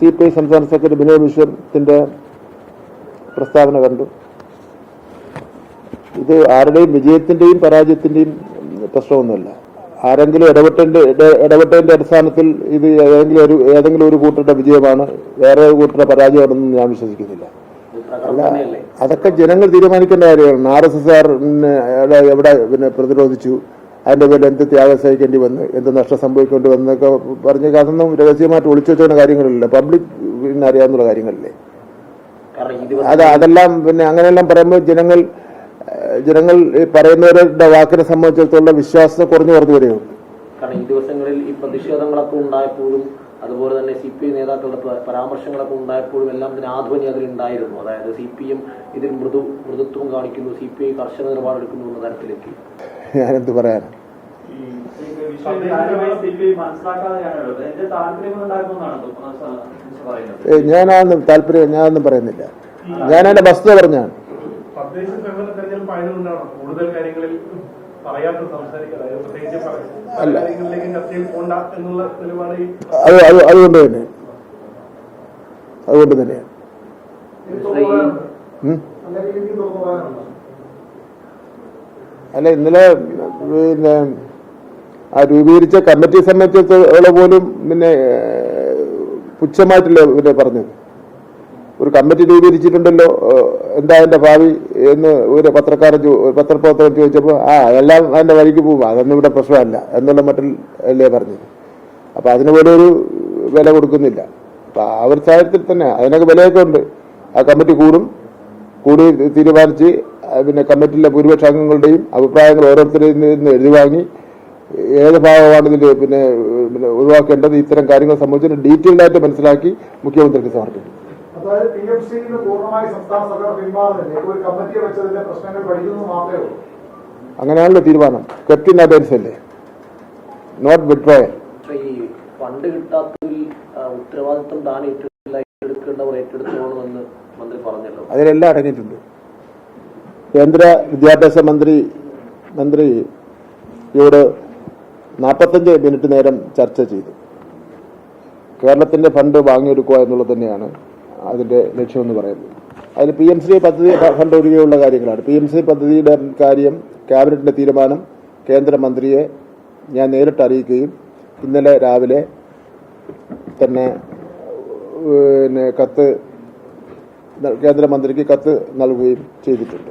C P I സംസ്ഥാന secretary Binoy വിശ്വത്തിന്റെ പ്രസ്താവന കണ്ടു. ഇത് ആരുടെയും വിജയത്തിന്റെയും പരാജയത്തിന്റെയും പ്രശ്നമൊന്നുമല്ല. ആരെങ്കിലും ഇടപെട്ടതിന്റെ ഇട- ഇടപെട്ടതിന്റെ അടിസ്ഥാനത്തിൽ ഇത് ഏതെങ്കിലും ഒരു ഏതെങ്കിലും ഒരു കൂട്ടരുടെ വിജയമാണ്. വേറെ ഒരു കൂട്ടരുടെ പരാജയമാണെന്ന് ഞാൻ വിശ്വസിക്കുന്നില്ല. അല്ല അതൊക്കെ ജനങ്ങൾ തീരുമാനിക്കേണ്ട കാര്യമാണ്. ആർ എസ് എസ് ആർ എവിടെ പിന്നെ പ്രതിരോധിച്ചു. അതിന്റെ പേരിൽ എന്ത് ത്യാഗം സഹിക്കേണ്ടി വന്നു എന്ത് നഷ്ടം സംഭവിക്കേണ്ടി വന്നൊക്കെ പറഞ്ഞ അതൊന്നും രഹസ്യമായിട്ട് ഒളിച്ചു വെച്ചുകൊണ്ട് കാര്യങ്ങളില്ല. പബ്ലിക് പിന്നെ അറിയാവുന്ന കാര്യങ്ങളില്ലേ? അത് അതെല്ലാം പിന്നെ അങ്ങനെയെല്ലാം പറയുമ്പോൾ ജനങ്ങൾ ജനങ്ങൾ ഈ പറയുന്നവരുടെ വാക്കിനെ സംബന്ധിച്ചിടത്തോളം വിശ്വാസം കുറഞ്ഞു കുറഞ്ഞു വരികയുള്ളൂ. കാരണം ഈ ദിവസങ്ങളിൽ ഈ പ്രതിഷേധങ്ങളൊക്കെ ഉണ്ടായപ്പോഴും അതുപോലെ തന്നെ സി പി ഐ നേതാക്കളുടെ പരാമർശങ്ങളൊക്കെ ഉണ്ടായപ്പോഴും എല്ലാം ഇതിന് ആധ്വനി അതിൽ ഉണ്ടായിരുന്നു അതായത് സി പി എം ഇതിൽ മൃദു മൃദുത്വം കാണിക്കുന്നു സി പി ഐ കർശന നിലപാടെടുക്കുന്നു എന്ന തരത്തിലേക്ക്. ഞാനെന്ത് പറയാനാ? ഞാനതൊന്നും താല്പര്യം ഞാനൊന്നും പറയുന്നില്ല. ഞാൻ എന്റെ വസ്തുത പറഞ്ഞാണ്. അല്ല. അത് അത് അതുകൊണ്ട് തന്നെ. അതുകൊണ്ട് തന്നെയാണ്. അല്ല ഇന്നലെ പിന്നെ ആ രൂപീകരിച്ച കമ്മിറ്റി സംബന്ധിച്ചിടത്തോളം പോലും പിന്നെ പുച്ഛമായിട്ടല്ലേ പിന്നെ പറഞ്ഞത്? ഒരു കമ്മിറ്റി രൂപീകരിച്ചിട്ടുണ്ടല്ലോ എന്താ അതിന്റെ ഭാവി എന്ന് ഒരു പത്രക്കാരൻ പത്രപ്രവർത്തകൻ ചോദിച്ചപ്പോൾ ആ എല്ലാം അതിന്റെ വഴിക്ക് പോകും അതൊന്നും ഇവിടെ പ്രശ്നമല്ല എന്നുള്ള മട്ടിൽ അല്ലേ പറഞ്ഞത്? അപ്പൊ അതിന് പോലും ഒരു വില കൊടുക്കുന്നില്ല. അപ്പൊ ആ ഒരു സാഹചര്യത്തിൽ തന്നെ അതിനൊക്കെ വിലയൊക്കെ ഉണ്ട്. ആ കമ്മിറ്റി കൂടും കൂടി തീരുമാനിച്ച് പിന്നെ കമ്മിറ്റിയിലെ ഭൂരിപക്ഷ അംഗങ്ങളുടെയും അഭിപ്രായങ്ങൾ ഓരോരുത്തരിൽ നിന്ന് എഴുതി വാങ്ങി ഏത് ഭാഗമാണ് ഇതിൽ പിന്നെ പിന്നെ ഒഴിവാക്കേണ്ടത് ഇത്തരം കാര്യങ്ങൾ സംബന്ധിച്ച് ഡീറ്റെയിൽഡ് ആയിട്ട് മനസ്സിലാക്കി മുഖ്യമന്ത്രിക്ക് സമർപ്പിക്കും. അതായത് പി എഫ് സിയിൽ സംസ്ഥാന സർക്കാർ പിന്മാറുന്നില്ല ഒരു കമ്മിറ്റിയെ വെച്ചതിന്റെ പ്രശ്നങ്ങൾ പഠിക്കുന്നു മാത്രമേ ഉള്ളൂ. അങ്ങനെയാണല്ലോ തീരുമാനം. കെപ്റ്റിൻ അബേൻസ് അല്ലേ? നോട്ട് വിഡ്രോയൽ ഈ ഫണ്ട് കിട്ടാത്തതിൽ ആ, ഉത്തരവാദിത്വം താൻ ഏറ്റെടുക്കില്ല ഏറ്റെടുക്കേണ്ടവർ ഏറ്റെടുത്തോണമെന്ന് മന്ത്രി പറഞ്ഞല്ലോ. അതിലെല്ലാം അടങ്ങിയിട്ടുണ്ട്. കേന്ദ്ര വിദ്യാഭ്യാസ മന്ത്രി മന്ത്രി മന്ത്രിയോട് നാൽപ്പത്തഞ്ച് മിനിറ്റ് നേരം ചർച്ച ചെയ്തു. കേരളത്തിന്റെ ഫണ്ട് വാങ്ങിയെടുക്കുക എന്നുള്ളത് തന്നെയാണ് അതിന്റെ ലക്ഷ്യമെന്ന് പറയുന്നത്. അതിൽ പി എം സി പദ്ധതി ഫണ്ട് ഒഴികെയുള്ള കാര്യങ്ങളാണ്. പി എം സി പദ്ധതിയുടെ കാര്യം ക്യാബിനറ്റിന്റെ തീരുമാനം കേന്ദ്രമന്ത്രിയെ ഞാൻ നേരിട്ട് അറിയിക്കുകയും ഇന്നലെ രാവിലെ തന്നെ പിന്നെ കത്ത് കേന്ദ്രമന്ത്രിക്ക് കത്ത് നൽകുകയും ചെയ്തിട്ടുണ്ട്.